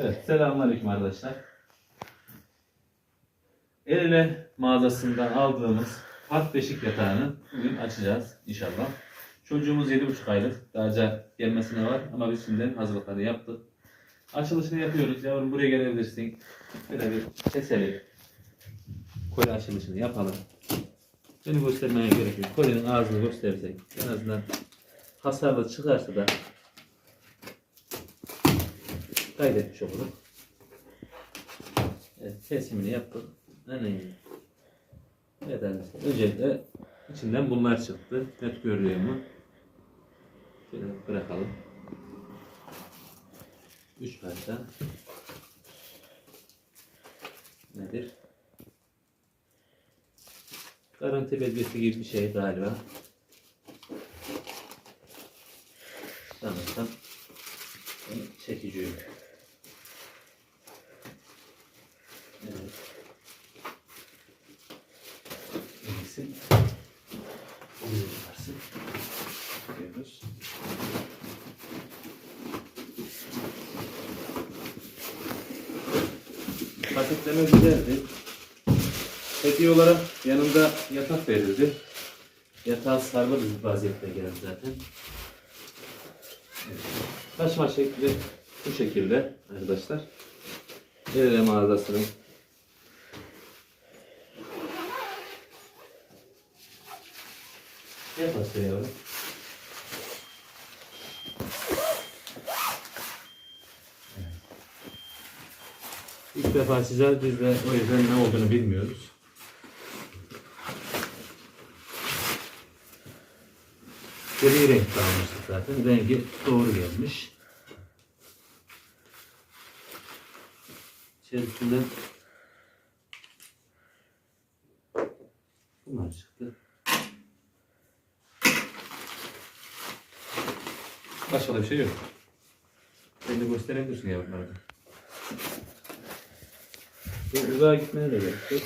Evet, selamünaleyküm arkadaşlar. El ele mağazasından aldığımız hat beşik yatağını bugün açacağız inşallah. Çocuğumuz 7,5 aylık. Daha gelmesine var ama biz şimdiden hazırlıkları yaptık. Açılışını yapıyoruz. Yavrum buraya gelebilirsin. Böyle bir keselim. Kole açılışını yapalım. Beni göstermeye gerek yok. Kolenin ağzını gösterirsek en azından hasarlı çıkarsa da kaydetmiş oluruz. Evet, kesimini yaptık. Aynen. Evet arkadaşlar. Öncelikle içinden bunlar çıktı. Net görülüyor mu? Şöyle bırakalım. Üç parça. Nedir? Garanti belgesi gibi bir şey galiba. Sanırsam çekici yok. Evet. Neyse. Onu yaparsın. Diyoruz. Paketleme güzeldi. Hediye olarak yanında yatak verildi. Yatağı sarılı bir vaziyette geldi zaten. Taşma şekli bu şekilde arkadaşlar. Nerede mağazasının hasta yavrum. İlk defa açacağız. Biz de o yüzden ne olduğunu bilmiyoruz. Gri renk almıştık zaten. Rengi doğru gelmiş. İçerisinden bunlar çıktı. Başka da bir şey yok. Sen de gösterebilirsin yavrularına. Bu uzağa gitmeye de gerek yok.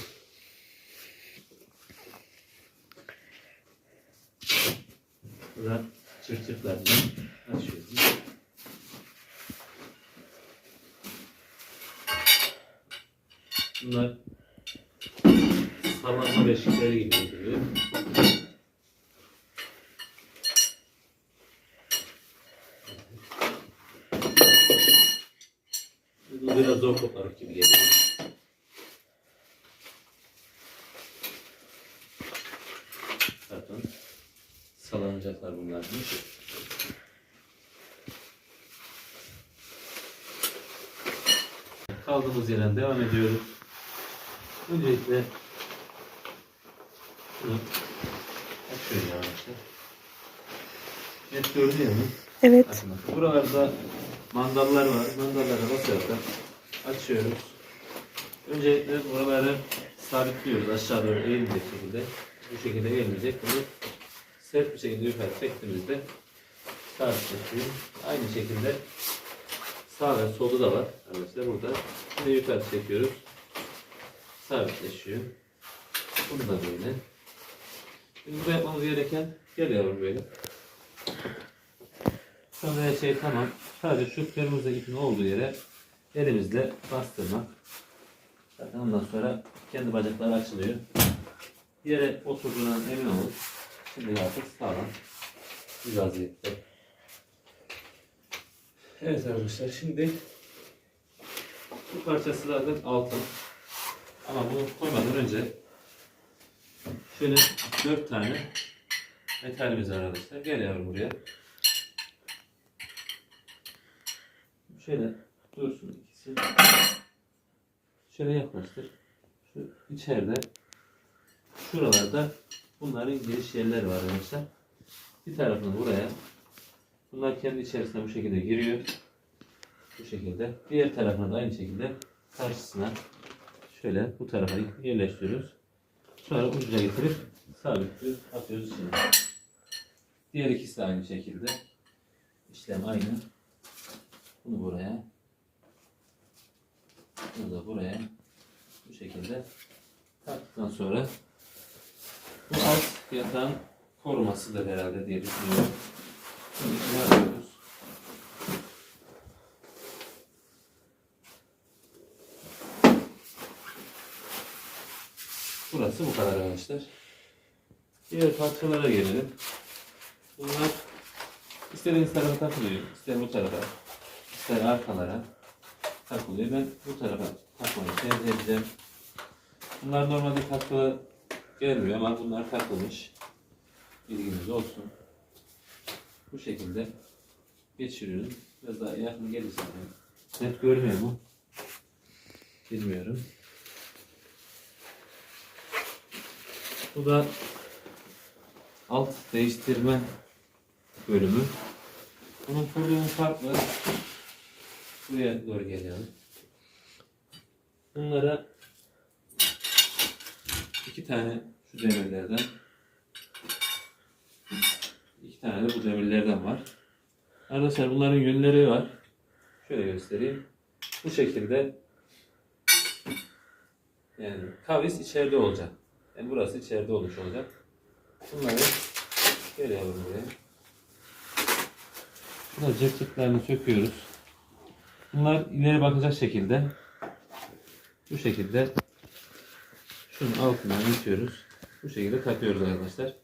Burada çırçıklarından açıyoruz. Bunlar sallanma beşikleri gibi. Bu biraz zor koparık gibi geliyor. Zaten salanacaklar bunlarmış. Kaldığımız yerden devam ediyoruz. Öncelikle şunu açıyorum yavaşça. Net görünüyor mu? Evet. Bakın, Buralarda mandallar var. Mandallara basarak açıyoruz. Öncelikle buraları sabitliyoruz aşağı doğru eğilecek şekilde. Bu şekilde eğilecek. Bunu sert bir şekilde yukarı çektiğimizde sabitleşiyor. Aynı şekilde sağ ve solda da var. Arkadaşlar burada. Şimdi yukarı çekiyoruz. Sabitleşiyor. Bunu da böyle. Şimdi burada yapmamız gereken gel yavrum böyle. Sonra her şey tamam. Sadece şu kırmızı ipin olduğu yere elimizle bastırmak. Zaten ondan sonra kendi bacakları açılıyor. Yere oturduğundan emin olun. Şimdi artık sağlam bir vaziyette. Evet arkadaşlar şimdi bu parçası zaten altın. Ama bunu koymadan önce şöyle dört tane metalimiz arkadaşlar. Gel yavrum buraya. Şöyle dursun ikisi. Şöyle yaklaştır. Şu içeride şuralarda bunların giriş yerleri var arkadaşlar. Bir tarafını buraya. Bunlar kendi içerisine bu şekilde giriyor. Bu şekilde. Diğer tarafına da aynı şekilde karşısına şöyle bu tarafa yerleştiriyoruz. Sonra ucuna getirip sabitliyoruz. Atıyoruz içine. Diğer ikisi de aynı şekilde. İşlem aynı. Bunu buraya. Bunu da buraya. Bu şekilde taktıktan sonra bu alt yatağın korumasıdır herhalde diye düşünüyorum. Ne yapıyoruz? Burası bu kadar arkadaşlar. Diğer parçalara gelelim. Bunlar istediğiniz tarafa takılıyor. İster bu tarafa, ister arkalara takılıyor. Ben bu tarafa takmayı tercih edeceğim. Bunlar normalde takılı gelmiyor ama bunlar takılmış. Bilginiz olsun. Bu şekilde geçiriyorum. Biraz daha yakın gelirse. Net görünüyor mu? Bilmiyorum. Bu da alt değiştirme bölümü. Bunun kurulumu farklı. Buraya doğru gelelim. Bunlara iki tane şu demirlerden iki tane de bu demirlerden var. Arkadaşlar bunların yönleri var. Şöyle göstereyim. Bu şekilde yani kavis içeride olacak. Yani burası içeride olmuş olacak. Bunları şöyle yapalım buraya. Burada cırtıklarını söküyoruz. Bunlar ileri bakacak şekilde bu şekilde şunun altından itiyoruz. Bu şekilde takıyoruz arkadaşlar.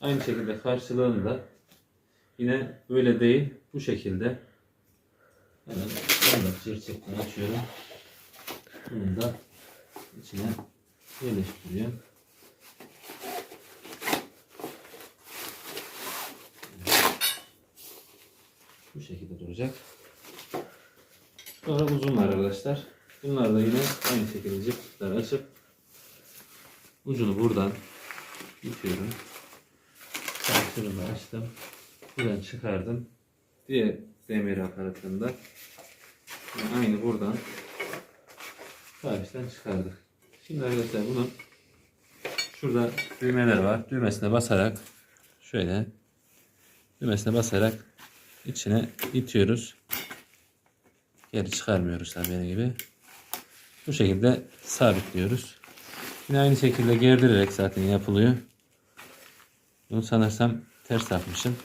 Aynı şekilde karşılığını da yine böyle değil bu şekilde hemen ben de çırçıktan açıyorum. Bunu da içine yerleştiriyorum. Bu şekilde duracak. Sonra uzunlar arkadaşlar. Bunlar da yine aynı şekilde cıptıkları açıp ucunu buradan itiyorum. Da açtım. Buradan çıkardım. Diğer demir aparatında aynı buradan Karşıdan çıkardık. Şimdi arkadaşlar bunun şurada düğmeler var. Düğmesine basarak şöyle düğmesine basarak içine itiyoruz. Geri çıkarmıyoruz tabii gibi. Bu şekilde sabitliyoruz. Yine aynı şekilde gerdirerek zaten yapılıyor. Bunu sanırsam ters takmışım.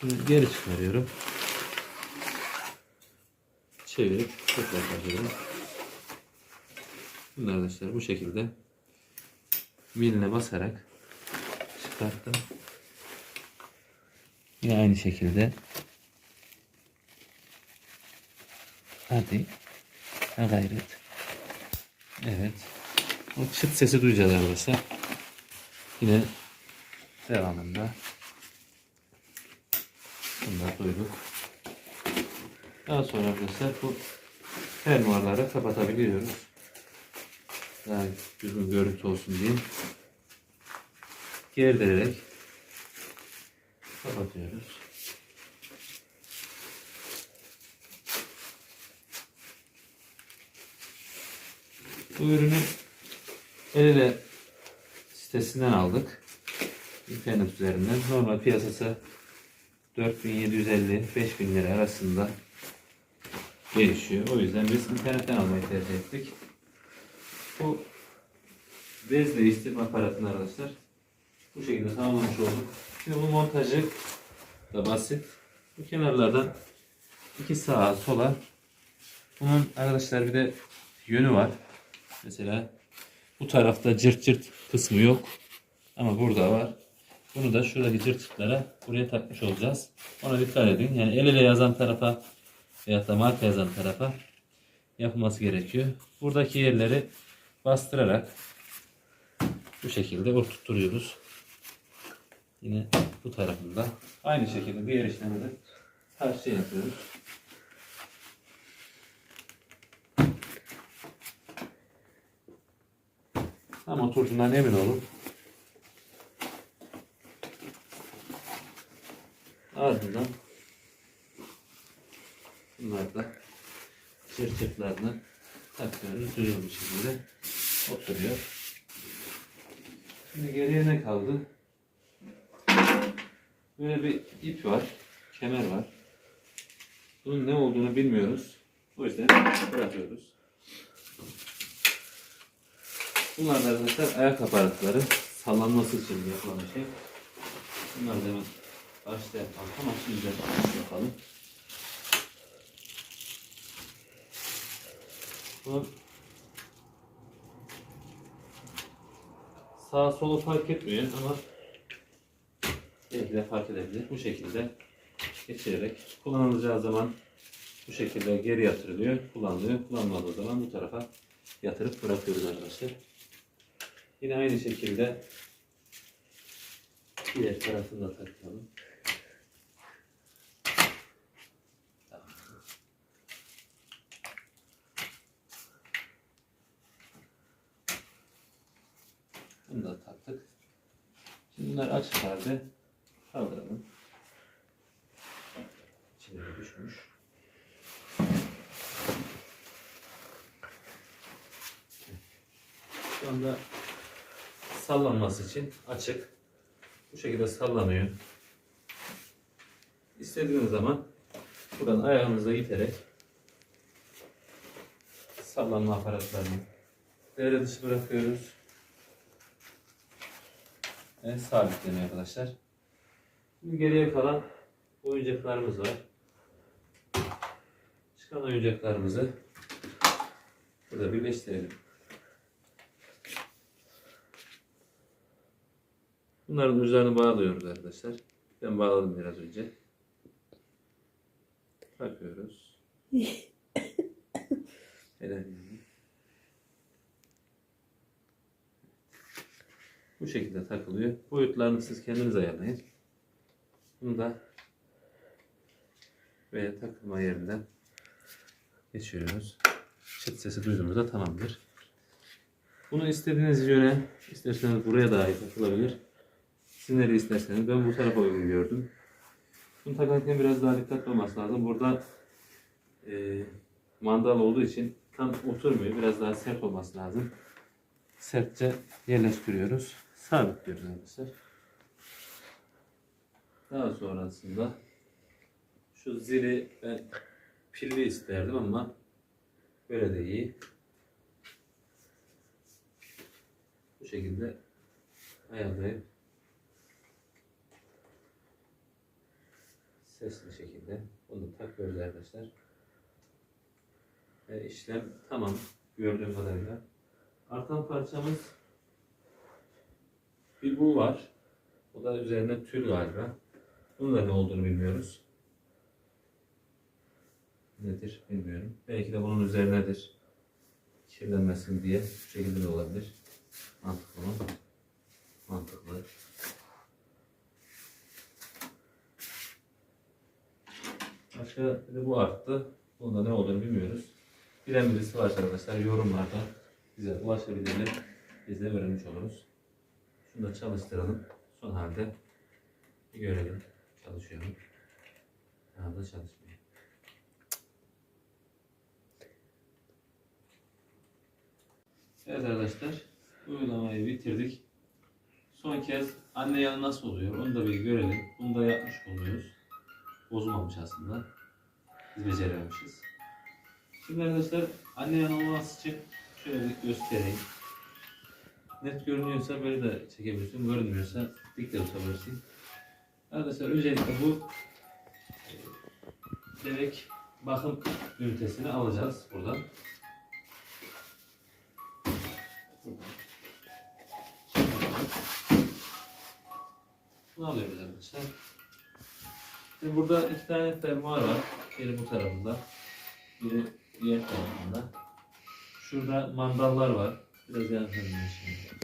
Şimdi geri çıkarıyorum. Çevirip tekrar takıyorum. Bunu arkadaşlar bu şekilde miline basarak çıkarttım. Yine aynı şekilde hadi ha gayret evet o çıt sesi duyacağız arkadaşlar yine devamında bunları duyduk daha sonra arkadaşlar bu fermuarları kapatabiliyoruz daha düzgün görüntü olsun diye gerdirerek kapatıyoruz. Bu ürünü el ele sitesinden aldık. İnternet üzerinden. Normal piyasası 4750-5000 lira arasında değişiyor. O yüzden biz internetten almayı tercih ettik. Bu bez değiştirme aparatını arkadaşlar bu şekilde tamamlamış olduk. Şimdi bu montajı da basit. Bu kenarlardan iki sağa sola bunun arkadaşlar bir de yönü var. Mesela bu tarafta cırt cırt kısmı yok. Ama burada var. Bunu da şuradaki cırtçıklara buraya takmış olacağız. Ona dikkat edin. Yani el ele yazan tarafa veyahut da marka yazan tarafa yapılması gerekiyor. Buradaki yerleri bastırarak bu şekilde oturtuyoruz. Yine bu tarafında aynı şekilde diğer işlemi de karşıya yapıyoruz. Tam oturduğundan emin olun. Ardından bunlar da çırçıklarını takıyoruz. Duruyor bu şekilde. Oturuyor. Şimdi geriye ne kaldı? Böyle bir ip var. Kemer var. Bunun ne olduğunu bilmiyoruz. O yüzden bırakıyoruz. Bunlar da arkadaşlar ayak aparatları. Sallanması için yapılan bir şey. Bunlar da hemen Ama şimdi de yapalım. Bu Sağ solu fark etmiyor ama belki de fark edebilir. Bu şekilde geçirerek kullanılacağı zaman bu şekilde geri yatırılıyor, kullanılıyor. Kullanılmadığı zaman bu tarafa yatırıp bırakıyoruz arkadaşlar. Yine aynı şekilde diğer tarafını da takalım. Bunu da taktık. Şimdi bunlar açık halde kaldıralım. İçine düşmüş. Şu anda sallanması için açık. Bu şekilde sallanıyor. İstediğiniz zaman buradan ayağınıza iterek sallanma aparatlarını devre dışı bırakıyoruz. Evet sabitleniyor arkadaşlar. Şimdi geriye kalan oyuncaklarımız var. Çıkan oyuncaklarımızı burada birleştirelim. Bunların uçlarını bağlıyoruz arkadaşlar. Ben bağladım biraz önce. Takıyoruz. Helal Bu şekilde takılıyor. Boyutlarını siz kendiniz ayarlayın. Bunu da ve takılma yerinden geçiriyoruz. Çıt sesi duyduğumuzda tamamdır. Bunu istediğiniz yöne, isterseniz buraya dahi takılabilir. Siz nereye isterseniz. Ben bu tarafa uygun gördüm. Bunu takarken biraz daha dikkatli olması lazım. Burada e, mandal olduğu için tam oturmuyor. Biraz daha sert olması lazım. Sertçe yerleştiriyoruz. Sabitliyoruz arkadaşlar. Daha sonrasında şu zili ben pilli isterdim ama böyle de iyi. Bu şekilde ayarlayıp sesli şekilde bunu takıyoruz arkadaşlar. Ve işlem tamam gördüğüm kadarıyla. Artan parçamız bir bu var. O da üzerine tül galiba. Bunun da ne olduğunu bilmiyoruz. Nedir bilmiyorum. Belki de bunun üzerinedir. Kirlenmesin diye. Bu şekilde de olabilir. Mantıklı mı? Mantıklı. Başka bir de bu arttı. Bunda ne olduğunu bilmiyoruz. Bilen birisi varsa arkadaşlar yorumlarda bize ulaşabilirler. Biz de öğrenmiş oluruz. Şunu da çalıştıralım. Son halde bir görelim. Çalışıyor mu? Da çalışmıyor. Evet arkadaşlar. Uygulamayı bitirdik. Son kez anne yanı nasıl oluyor onu da bir görelim. Bunu da yapmış oluyoruz. Bozulmamış aslında. Biz becerememişiz. Şimdi arkadaşlar anne yanı olması için şöyle bir göstereyim. Net görünüyorsa böyle de çekebilirsin. Görünmüyorsa dik de tutabilirsin. Arkadaşlar öncelikle bu bebek bakım ünitesini alacağız buradan. Bunu alıyoruz arkadaşlar. Şimdi burada iki tane fermuar var. Biri bu tarafında, biri diğer tarafında. Şurada mandallar var. Biraz yan tanımıyor şimdi.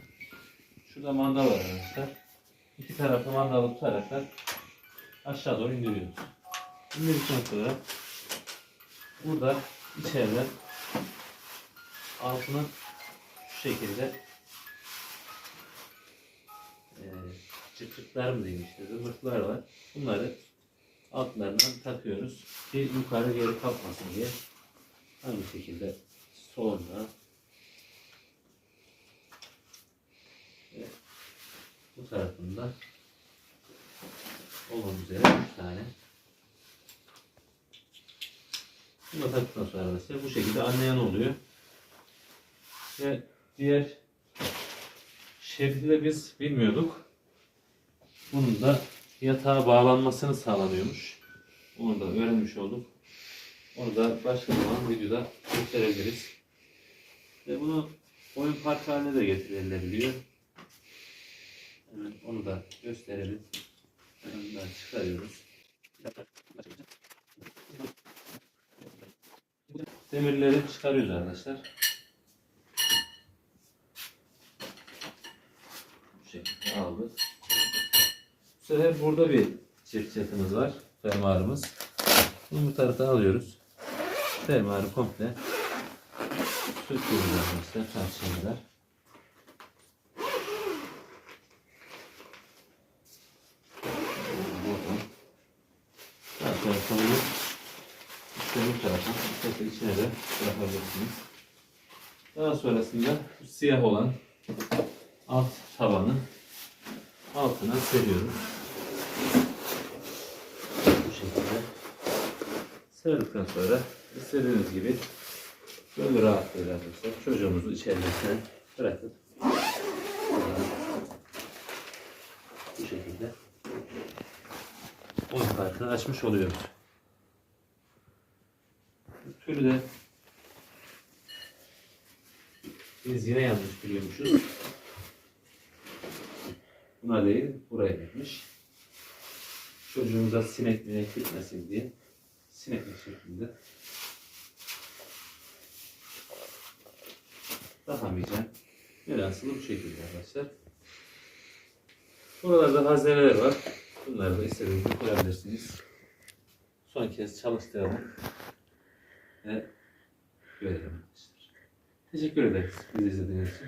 Şurada mandal var arkadaşlar. İki tarafı mandalı tutaraklar aşağı doğru indiriyoruz. İndirdikten sonra burada içeride altına şu şekilde çıktıklar mı diyeyim işte zımbırtılar var. Bunları altlarından takıyoruz ki yukarı geri kalkmasın diye. Aynı şekilde solunda bu tarafında olmak üzere 3 tane. Bunu da taktıktan sonra arkadaşlar bu şekilde anlayan oluyor. Ve diğer şeridi de biz bilmiyorduk. Bunun da yatağa bağlanmasını sağlanıyormuş. Onu da öğrenmiş olduk. Onu da başka zaman videoda gösterebiliriz. Ve bunu oyun park haline de getirilebiliyor. Hemen onu da gösterelim. Bundan çıkarıyoruz. Demirleri çıkarıyoruz arkadaşlar. Bu şekilde aldık. Bu sefer burada bir çift çatımız var. Fermuarımız. Bunu bu tarafa alıyoruz. Fermuarı komple söküyoruz arkadaşlar karşıya kadar. Buradan. Daha sonra kolunu üstlerin tarafa, tekrar içine bırakabilirsiniz. Daha sonrasında siyah olan alt tabanı altına seriyoruz. Bu şekilde. Serdikten sonra istediğiniz gibi böyle rahatlığıyla arkadaşlar çocuğumuzu içerisine bırakıp bu şekilde oyun kartını açmış oluyoruz. Türü de biz yine yanlış biliyormuşuz. Buna değil, buraya gitmiş. Çocuğumuza sinek minek gitmesin diye sineklik şeklinde takamayacağım. Velhasılı bu şekilde arkadaşlar. Buralarda hazineler var. Bunları da istediğiniz gibi koyabilirsiniz. Son kez çalıştıralım. Ve görelim arkadaşlar. Teşekkür ederiz bizi izlediğiniz için.